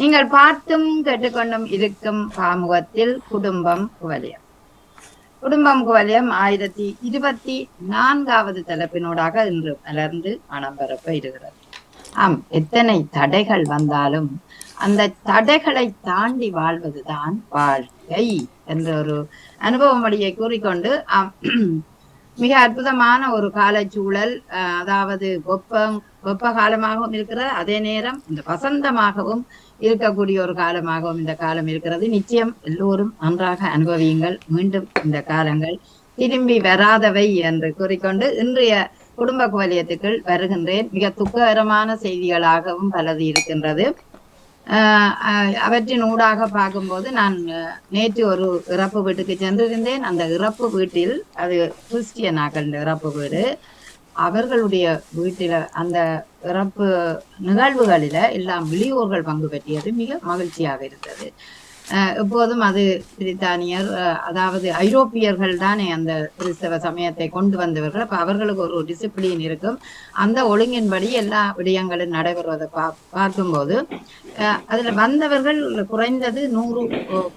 நீங்கள் பார்த்தும் கேட்டுக்கொண்டும் இருக்கும் பாமுகத்தில் குடும்பம் குவலியம். குடும்பம் குவலியம் ஆயிரத்தி இருபத்தி நான்காவது தலைப்பினூடாக இன்று மலர்ந்து மனம் பெறப்ப இருக்கிறது. ஆம் எத்தனை தடைகள் வந்தாலும் அந்த தடைகளை தாண்டி வாழ்வதுதான் வாழ்க்கை என்ற ஒரு அனுபவம் மொழியை கூறிக்கொண்டு ஆம், மிக அற்புதமான ஒரு காலச்சூழல் அஹ், அதாவது வெப்பம் வெப்ப காலமாகவும் இருக்கிறது. அதே நேரம் இந்த வசந்தமாகவும் இருக்கக்கூடிய ஒரு காலமாகவும் இந்த காலம் இருக்கிறது. நிச்சயம் எல்லோரும் நன்றாக அனுபவியுங்கள். மீண்டும் இந்த காலங்கள் திரும்பி வராதவை என்று கூறிக்கொண்டு இன்றைய குடும்ப குவலியத்துக்குள் வருகின்றேன். மிக துக்ககரமான செய்திகளாகவும் பலது இருக்கின்றது. ஆஹ் அவற்றின் ஊடாக பார்க்கும்போது நான் அஹ், நேற்று ஒரு இறப்பு வீட்டுக்கு சென்றிருந்தேன். அந்த இறப்பு வீட்டில் அது கிறிஸ்டியனாக்கள் இறப்பு வீடு. அவர்களுடைய வீட்டில அந்த இறப்பு நிகழ்வுகளில எல்லாம் வெளியூர்கள் பங்கு பெற்றியது மிக மகிழ்ச்சியாக இருந்தது. எப்போதும் அது பிரித்தானியர் அஹ் அதாவது ஐரோப்பியர்கள் தானே அந்த கிறிஸ்தவ சமயத்தை கொண்டு வந்தவர்கள். அப்ப அவர்களுக்கு ஒரு டிசிப்ளின் இருக்கும். அந்த ஒழுங்கின்படி எல்லா விடயங்களும் நடைபெறுவதை பா பார்க்கும்போது அஹ் அதுல வந்தவர்கள் குறைந்தது நூறு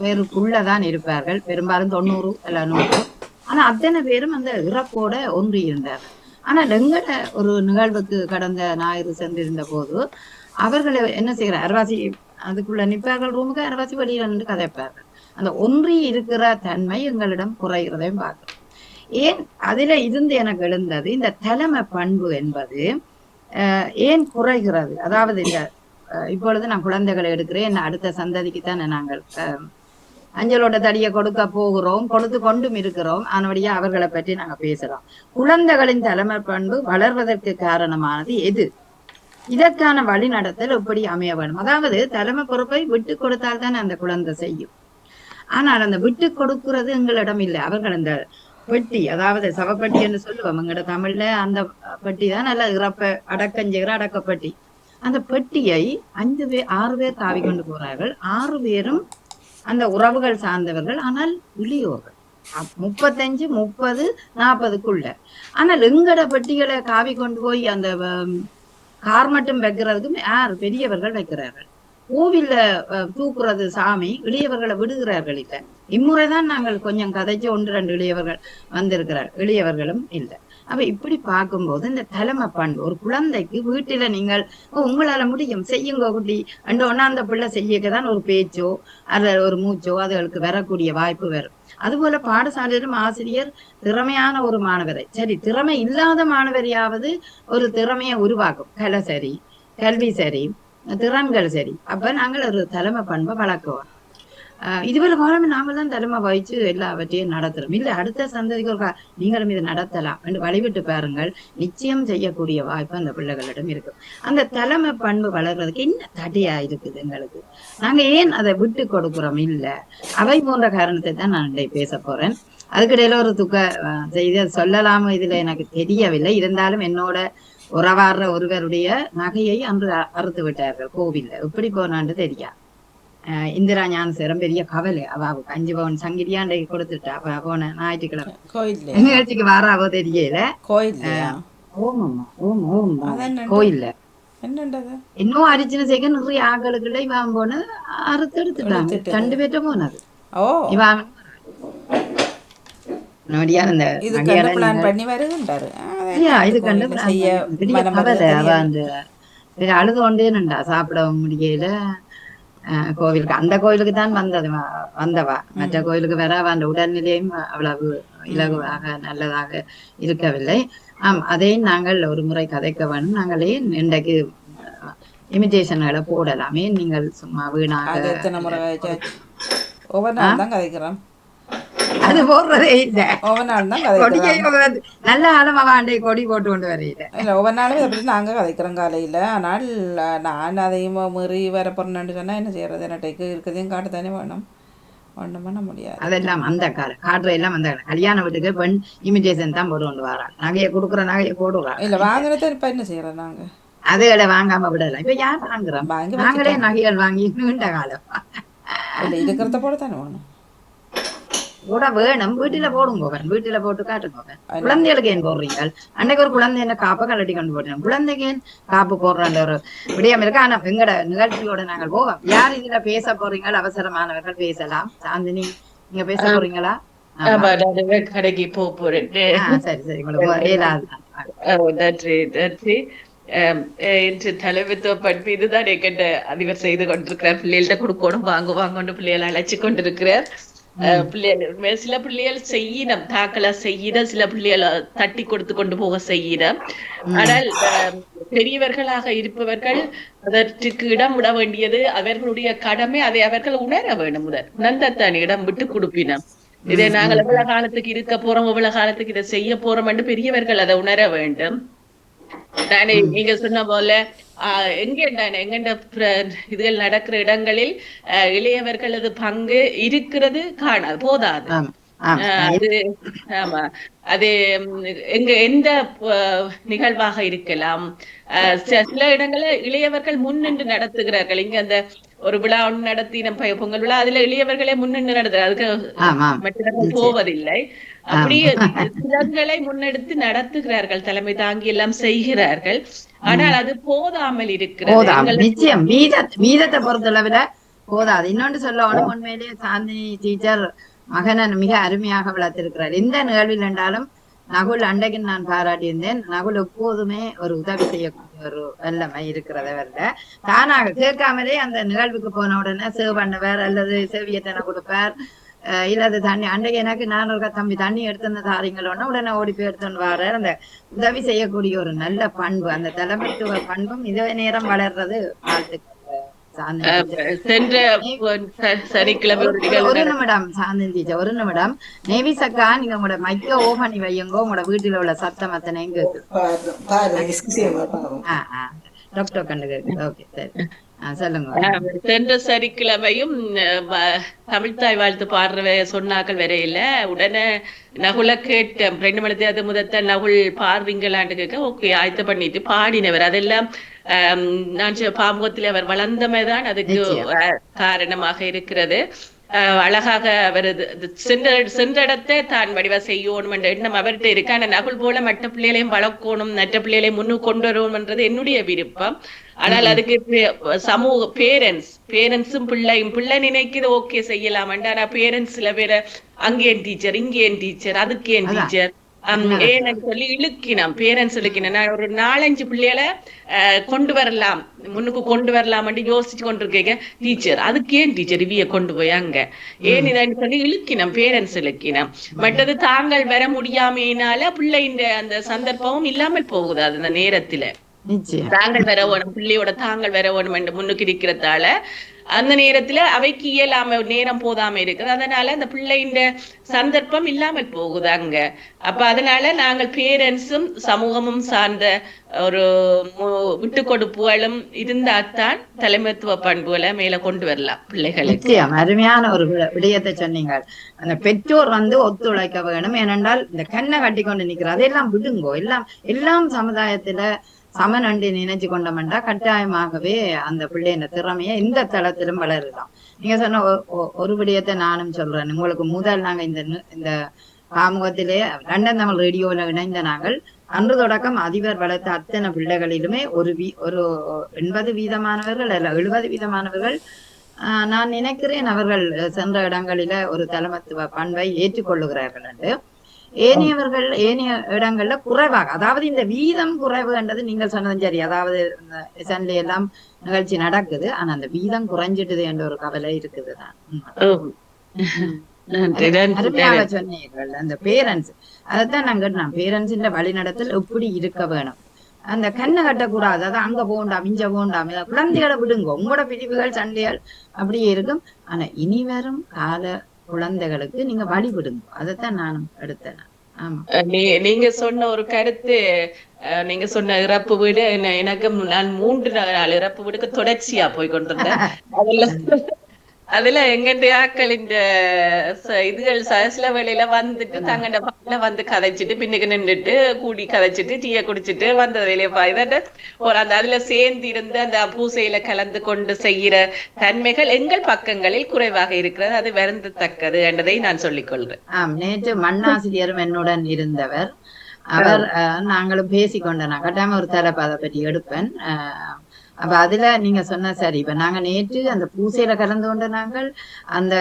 பேருக்குள்ளதான் இருப்பார்கள். பெரும்பாலும் தொண்ணூறு அல்ல நூறு. ஆனா அத்தனை பேரும் அந்த இறப்போட ஒன்றி இருந்தார்கள் ஆனால் எங்கட ஒரு நிகழ்வுக்கு கடந்த ஞாயிறு சென்றிருந்த போது அவர்களை என்ன செய்கிறார்? அரவாசி அதுக்குள்ள நிற்பார்கள் ரூமுக்கு அரவாசி வெளியில நின்று கதைப்பார்கள். அந்த ஒன்றி இருக்கிற தன்மை எங்களிடம் குறைகிறதையும் பார்க்கிறோம். ஏன் அதில இருந்து எனக்கு எழுந்தது இந்த தலைமை பண்பு என்பது ஏன் குறைகிறது? அதாவது இந்த அஹ், இப்பொழுது நான் குழந்தைகளை எடுக்கிறேன் அடுத்த சந்ததிக்கு தானே நாங்கள் அஞ்சலோட தடியை கொடுக்க போகிறோம் கொடுத்து கொண்டும் இருக்கிறோம். ஆனபடியா அவர்களை பற்றி நாங்க பேசுறோம். குழந்தைகளின் தலைமை பண்பு வளர்வதற்கு காரணமானது எது? இதற்கான வழிநடத்தல் எப்படி அமைய வேணும் அதாவது தலைமை பொறுப்பை விட்டு கொடுத்தால் தானே அந்த குழந்தை செய்யும். ஆனால் அந்த விட்டு கொடுக்கிறது எங்களிடம் இல்லை. அவர்கள் அந்த பெட்டி அதாவது சவப்பெட்டி என்று சொல்லுவோம். எங்கட தமிழ்ல அந்த பெட்டி தான். நல்ல இறப்ப அடக்கஞ்சுகிற அடக்கப்பட்டி அந்த பெட்டியை அஞ்சு பேர் ஆறு பேர் தாவி கொண்டு போறார்கள். ஆறு பேரும் அந்த உறவுகள் சார்ந்தவர்கள் ஆனால் இளையோர்கள் முப்பத்தஞ்சு முப்பது நாற்பதுக்குள்ள ஆனால் எங்கட பெட்டிகளை காவி கொண்டு போய் அந்த கார் மட்டும் வைக்கிறதுக்கும் யார்? பெரியவர்கள் வைக்கிறார்கள். கோவில்ல தூக்குறது சாமி இளையவர்களை விடுகிறார்கள் இல்லை. இம்முறைதான் நாங்கள் கொஞ்சம் கதைச்சு ஒன்று ரெண்டு இளையவர்கள் வந்திருக்கிறார் இளையவர்களும் இல்லை. அப்ப இப்படி பார்க்கும்போது இந்த தலைமை பண்பு ஒரு குழந்தைக்கு வீட்டுல நீங்கள் உங்களால முடியும் செய்யுங்க குட்டி. ரெண்டு ஒன்னா அந்த பிள்ளை செய்யக்கதான் ஒரு பேச்சோ அது ஒரு மூச்சோ அதுகளுக்கு வரக்கூடிய வாய்ப்பு வரும் அதுபோல பாடசாலையிலும் ஆசிரியர் திறமையான ஒரு மாணவரை சரி திறமை இல்லாத மாணவரையாவது ஒரு திறமையை உருவாக்கும். கலை சரி கல்வி சரி திறன்கள் சரி. அப்ப நாங்கள் ஒரு தலைமை பண்பை வளர்க்குவோம். இதுவரை காலம் நாங்கள் தான் தலைமை வகிச்சு எல்லாவற்றையும் நடத்துறோம். இல்ல அடுத்த சந்ததிக்கு ஒரு நீங்களும் இதை நடத்தலாம் என்று வழிவிட்டு பாருங்கள். நிச்சயம் செய்யக்கூடிய வாய்ப்பு அந்த பிள்ளைகளிடம் இருக்கும். அந்த தலைமை பண்பு வளர்றதுக்கு என்ன தடையா இருக்குது எங்களுக்கு? நாங்க ஏன் அதை விட்டு கொடுக்குறோம்? இல்ல. அவை போன்ற காரணத்தை தான் நான் பேச போறேன். அதுக்கிடையில ஒரு துக்க அஹ், செய்தி சொல்லலாமோ இதுல எனக்கு தெரியவில்லை. இருந்தாலும் என்னோட உறவாடுற ஒருவருடைய நகையை அன்று அறுத்து விட்டார்கள் கோவில்ல. எப்படி போனான்னு தெரியாது இந்திரா ஞானசேரம் பெரிய கவலை அவாவுக்கு அஞ்சு பவன் சங்கிலியாண்டை கொடுத்துட்டா அவ போன ஞாயிற்றுக்கிழமை கோயில்லையா நிகழ்ச்சிக்கு வாராவோ தெரியல கோயில்லையா ஓமம்மா ஓம் ஓம் கோயில்ல இன்னும் அரிச்சனை செய்ய நிறைய ஆக்களுக்குள்ள இவன் போன அறுத்து எடுத்துட்டாங்க எடுத்துட்டு. ரெண்டு பேர்ட்ட போனது ஓ இவன் இது கண்டு பிளான் பண்ணி இது கண்டு செய்ய அழுது கொண்டே நின்றா சாப்பிட முடியல கோவிலுக்கு அந்த கோயிலுக்கு தான் வந்தது வந்தவா மற்ற கோயிலுக்கு வர அந்த உடல்நிலையும் அவ்வளவு இலகுவாக நல்லதாக இருக்கவில்லை ஆம் அதையும் நாங்கள் ஒரு முறை கதைக்க வேணும் நாங்களே இன்றைக்கு இமிடேஷன்களை போடலாமே நீங்கள் சும்மா வீணாக ஒவ்வொரு நாள் தான் கதைக்கிறோம் அது போடுறதே இல்லை. ஒவ்வொரு நாள் தான் கொடியை நல்ல ஆழம் அவன் கொடி போட்டு கொண்டு வரையில. இல்லை ஒவ்வொரு நாளும் எப்படி நாங்கள் கதைக்கிறோம் காலையில். ஆனால் நான் அதையும் மீறி வர போகிறேன்னு சொன்னால் என்ன செய்யறது? என்னட்டைக்கு இருக்கிறதையும் காட்டத்தானே வேணும். ஒன்றும் பண்ண முடியாது. அதெல்லாம் அந்த காலம் காட்டுற எல்லாம் அந்த கல்யாண வீட்டுக்கு பெண் இமிடேஷன் தான் போட்டு கொண்டு வரான் நகையை கொடுக்குற நகையை போடுறான் இல்லை வாங்கினதை இப்போ என்ன செய்கிறோம் நாங்கள் அதுகளை வாங்காம விடலாம் இப்ப யார் வாங்குறோம் வாங்கி நாங்களே நகைகள் வாங்கி நீண்ட காலம். இல்லை இருக்கிறத போட தானே வேணும். கூட வேணும் வீட்டுல போடுங்க அவன் வீட்டுல போட்டு காட்டுங்க அவன் குழந்தைகளுக்கு ஏன் போடுறீங்க அன்னைக்கு ஒரு குழந்தை என்ன காப்பை கலட்டி கொண்டு போட்டேன் குழந்தைக்கு ஏன் காப்பு போடுறாங்க ஒரு விடயம் இருக்கு ஆனா எங்கட நிகழ்ச்சியோட நாங்கள் போவோம் யார் இதுல பேச போறீங்க அவசரமானவர்கள் பேசலாம் சாந்தினி நீங்க பேச போறீங்களா கடைக்கு போக போறேன் சரி சரி நன்றி நன்றி ஆம், அஹ், இன்று தலைமைத்துவ பண்பு இதுதான் என்கிட்ட அதிபர் செய்து கொண்டிருக்கிறார் பிள்ளைகள்ட்ட கொடுக்கணும் வாங்க வாங்கன்னு பிள்ளைகளை அழைச்சு கொண்டிருக்கிறார் பிள்ளைகள் சில பிள்ளைகள் செய்யணும் தாக்கலா செய்யணும் சில பிள்ளைகளை தட்டி கொடுத்து கொண்டு போக செய்யணும் ஆனால் பெரியவர்களாக இருப்பவர்கள் அதற்கு இடம் விட வேண்டியது அவர்களுடைய கடமை அதை அவர்கள் உணர வேண்டும் முதல். உணர்ந்தத்தான் இடம் விட்டு கொடுப்பினம். இதை நாங்கள் எவ்வளவு காலத்துக்கு இருக்க போறோம் எவ்வளவு காலத்துக்கு இதை செய்ய போறோம் என்று பெரியவர்கள் அதை உணர வேண்டும். நானே நீங்க சொன்ன போல ஆஹ் எங்க எங்கண்ட இதுகள் நடக்கிற இடங்களில் இளையவர்களது பங்கு இருக்கிறது காணாது போதாது. அது ஆமா. அது எங்க எந்த நிகழ்வாக இருக்கலாம். சில இடங்களில் இளையவர்கள் முன்னின்று நடத்துகிறார்கள். இங்க அந்த ஒரு விழா ஒண்ணு நடத்தி நம்ம பொங்கல் விழா அதுல இளையவர்களே முன்னின்று நடத்துறாங்க அதுக்கு மற்றவர்கள் போவதில்லை. அப்படியே சிலங்களை முன்னெடுத்து நடத்துகிறார்கள் தலைமை தாங்கி எல்லாம் செய்கிறார்கள். ஆனால் அது போதாமல் இருக்கிறது. நிச்சயம். வீத வீதத்தை பொறுத்தளவுல போதாது. இன்னொன்று சொல்லணும் உண்மையிலேயே சாந்தினி டீச்சர் மகனை மிக அருமையாக வளர்த்திருக்கிறார். எந்த நிகழ்வில் என்றாலும் நகுல் அன்றைக்கு நான் பாராட்டியிருந்தேன். நகுல் எப்போதுமே ஒரு உதவி செய்யக்கூடிய ஒரு வல்லமை இருக்கிறத வரல தானாக கேட்காமலே அந்த நிகழ்வுக்கு போன உடனே சேவ் பண்ணுவார் அல்லது சேவியத்தனை கொடுப்பார். இல்லாத தண்ணி அன்றைக்கு எனக்கு நான் ஒரு தம்பி தண்ணி எடுத்து தாரிங்களோன்னா உடனே ஓடி போய் எடுத்துன்னு வர அந்த உதவி செய்யக்கூடிய ஒரு நல்ல பண்பு அந்த தலைமைத்துவ பண்பும் இதே நேரம் வளர்றது வாழ்த்துக்கள். சென்ற சனிக்கிழமை ஒரு நிமிடம் சாந்தி டீச்சர் ஒரு நிமிடம். நேவி சக்கா நீங்க உங்களோட மைக்க ஓ பண்ணி வையுங்க. உங்களோட வீட்டுல உள்ள சத்தம் ஆ ஆ. டாக்டர் கண்டு ஓகே சரி. சென்ற சனிக்கிழமையும் தமிழ்த்தாய் வாழ்த்து பாடுற சொன்னாக்கள் வரையில உடனே நகுல கேட்டேன். ரெண்டு மணி தேதி முதத்த நகுல் பாடுறீங்களான்னு கேட்க ஓகே ஆயத்த பண்ணிட்டு பாடினவர். அதெல்லாம் நான் பாமுகத்தில் அவர் வளர்ந்தமைதான் அதுக்கு காரணமாக இருக்கிறது. அழகாக அவர் இது- இது சென்ற சென்ற இடத்தை தான் வடிவா செய்யணும் என்ற எண்ணம் அவர்கிட்ட இருக்கு. ஆனா நகுல் போல மற்ற பிள்ளைகளையும் வளர்க்கணும் மற்ற பிள்ளைகளையும் முன்னுக்கு கொண்டு வரணும்ன்றது என்னுடைய விருப்பம். ஆனால் அதுக்கு சமூக பேரண்ட்ஸ் பேரண்ட்ஸும் பிள்ளையும் பிள்ளை நினைக்குது ஓகே செய்யலாம். ஆனா பேரண்ட்ஸ் சில பேரை அங்கேயும் டீச்சர் இங்கேயும் டீச்சர் அதுக்கு ஏன். டீச்சர் ஏன்னு சொல்லி இழுக்கினோம் பேரண்ட்ஸ் இழுக்கினோம் நான் ஒரு நாலஞ்சு பிள்ளைகளை கொண்டு வரலாம். முன்னுக்கு கொண்டு வரலாம்னு யோசிச்சு கொண்டிருக்கீங்க. டீச்சர் அதுக்கு ஏன் டீச்சர் இவிய கொண்டு போய் அங்க? ஏன் இதான்னு சொல்லி இழுக்கினோம் பேரண்ட்ஸ் இழுக்கினோம் மற்றது தாங்கள் வர முடியாமையினால பிள்ளையின் அந்த சந்தர்ப்பமும் இல்லாமல் போகுது அது அந்த நேரத்துல. தாங்கள் வர வேணும் பிள்ளையோட தாங்கள் வர வேணும் என்று முன்னுக்கு இருக்கிறதால அந்த நேரத்துல அவைக்கு இயலாம நேரம் போதாம இருக்குது. அதனால அந்த பிள்ளையின் சந்தர்ப்பம் இல்லாமல் போகுது அங்க. அப்ப அதனால நாங்கள் பேரண்ட்ஸும் சமூகமும் சார்ந்த ஒரு விட்டு கொடுப்புகளும் இருந்தால்தான் தலைமைத்துவ பண்புகளை மேல கொண்டு வரலாம் பிள்ளைகளுக்கு. அருமையான ஒரு விட- விடயத்தை சொன்னீங்க. அந்த பெற்றோர் வந்து ஒத்துழைக்க வேணும். ஏனென்றால் இந்த கண்ணை கட்டி கொண்டு நிக்கிற அதெல்லாம் விடுங்கோ. எல்லாம் எல்லாம் சமுதாயத்துல சமநண்டு நினைச்சு கொண்டோம்டா கட்டாயமாகவே அந்த பிள்ளையின திறமையை இந்த தளத்திலும் வளரலாம் நீங்க சொன்ன ஒ- ஒரு விடயத்தை நானும் சொல்றேன். உங்களுக்கு முதல் நாங்க இந்த இந்த காமுகத்திலே லண்டன் தமிழ் ரேடியோல இணைந்த நாங்கள் அன்று தொடக்கம் அதிபர் வளர்த்த அத்தனை பிள்ளைகளிலுமே ஒரு வீ ஒரு எண்பது வீதமானவர்கள் அல்ல எழுபது வீதமானவர்கள் ஆஹ் நான் நினைக்கிறேன் அவர்கள் சென்ற இடங்களில ஒரு தலைமத்துவ பண்பை ஏற்றுக்கொள்ளுகிறார்கள் என்று. ஏனையவர்கள் ஏனைய இடங்கள்ல குறைவாக அதாவது இந்த வீதம் குறைவு என்றது நீங்கள் சொன்னதும் சரி அதாவது இந்த சென்ல எல்லாம் நிகழ்ச்சி நடக்குது ஆனா அந்த வீதம் குறைஞ்சிட்டுது என்ற ஒரு கவலை நன்றி அருமையாக சொன்னீர்கள் அந்த பேரண்ட்ஸ் அதைத்தான் நாங்க நான் பேரண்ட்ஸின் வழிநடத்தல் எப்படி இருக்க வேணும்? அந்த கண்ணை கட்டக்கூடாது அதான் அங்க போண்டாம் இங்க போண்டாம் குழந்தைகளை விடுங்க உங்களோட பிரிவுகள் சண்டைகள் அப்படியே இருக்கும். ஆனா இனி வரும் கால குழந்தைகளுக்கு நீங்க வழி விடுங்க அதைத்தான் நானும் எடுத்தேன் ஆமா. நீ- நீங்க சொன்ன ஒரு கருத்து நீங்க சொன்ன இறப்பு வீடு எனக்கு நான் மூன்று நாள் இறப்பு வீடுக்கு தொடர்ச்சியா போய் கொண்டிருந்தேன். அதுல எங்கண்ட ஆக்கள் இந்த ச- இதுகள் சில வேளையில வந்துட்டு தங்கண்ட பாட்டுல வந்து கதைச்சிட்டு பின்னுக்கு நின்னுட்டு கூடி கதைச்சிட்டு டீய குடிச்சிட்டு வந்த வேலையை பாய்தாட்டு ஒரு அந்த அதுல சேர்ந்து இருந்து அந்த பூசையில கலந்து கொண்டு செய்யற தன்மைகள் எங்கள் பக்கங்களில் குறைவாக இருக்கிறது. அது வருந்தத்தக்கது என்றதை நான் சொல்லிக் கொள்றேன். ஆம் நேற்று மண்ணாசிரியரும் என்னுடன் இருந்தவர். அவர் நாங்களும் பேசிக்கொண்டோம் நான் கட்டாம ஒரு தலைப்பு அதை பற்றி எடுப்பேன். அப்ப அதுல நீங்க சொன்ன சரி இப்ப நாங்க நேற்று அந்த பூசையில கலந்து கொண்ட நாங்கள் அந்த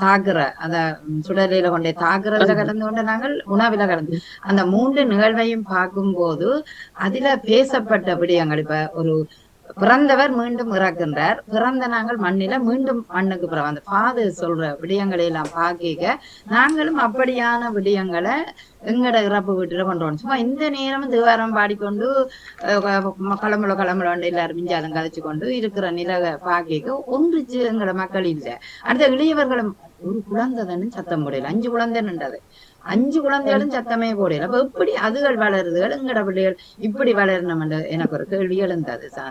தாக்குற அந்த சுடலையில கொண்டே தாக்குறதுல கலந்து. கொண்ட நாங்கள் உணவில கலந்து. அந்த மூன்று நிகழ்வையும் பார்க்கும்போது அதுல பேசப்பட்ட விடயங்கள் இப்ப ஒரு பிறந்தவர் மீண்டும் இறக்கின்றார். பிறந்த நாங்கள் மண்ணில மீண்டும் மண்ணுக்கு பிறகு அந்த பாது சொல்ற விடயங்களை எல்லாம் பாக்கிக்க நாங்களும் அப்படியான விடயங்களை எங்கட இறப்பு வீட்டுல கொண்டு சும்மா இந்த நேரம் தேவாரம் பாடிக்கொண்டு கிளம்புல கிளம்புலண்டு எல்லாரும் மிஞ்சாலும் கதைச்சு கொண்டு இருக்கிற நில பாக்கிக்க ஒன்றுச்சு எங்கட மக்கள் இல்ல அடுத்த இளையவர்களும் ஒரு குழந்தைன்னு சத்தம் போடல. அஞ்சு குழந்தைன்னுண்டது அஞ்சு குழந்தைகளும் சத்தமே போடல. அப்ப எப்படி அதுகள் வளருதுகள் எங்கட பிள்ளைகள் இப்படி வளரணும் எனக்கு ஒரு கேள்வி எழுந்தது சார்